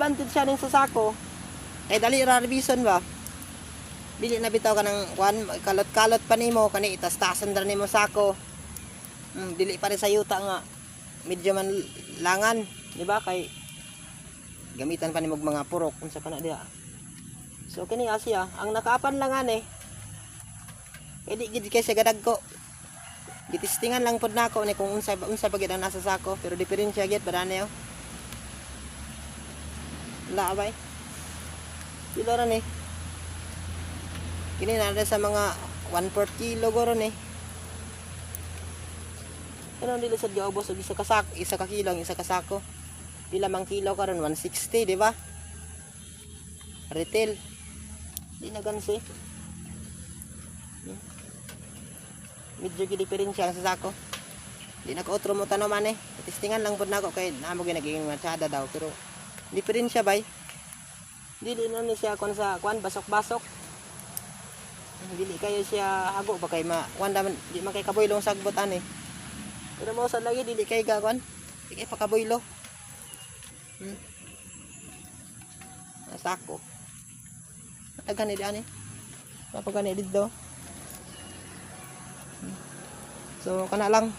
advantage siya ning sa sako. Eh dali ra ba? Dili na bitaw ka ng kwan kalot-kalot pa nimo kani itas-tasan ra nimo sako. Mm, dili pa rin sa yuta nga medyo man langan, di ba? Kay gamitan pa nimo mga purok unsa pa na diha. So kini Asia, ang nakaapan lang ani. Eh di gid kay sa gadagko. Gitistingan lang pod nako ni kung unsa unsa ba gid ang nasa sako, pero diferensya gid padane yo. Wala abay. Kilo ron eh. Kini na sa mga 1/4 kilo goron eh. Pero dili sad gaubos og isa ka sak, isa ka kilo, isa ka sako. Pila mang kilo karon 160, di ba? Retail. Di na gansi. Medyo gid diferensya ang sa sako. Di na ko otro mo tanaman eh. Testingan lang pud nako kay namo gyud naging matsada daw pero diferensya bay. Dili na ni siya kon sa kwan basok-basok. Dili kayo siya hago ba kay ma kwan daman di man kay kaboylong sagbot ani. Pero mo sa lagi dili kay ga kwan. Di kay pakaboylo. Hmm. Sako. Agani di ani. Napagani dito. Hmm. So kana lang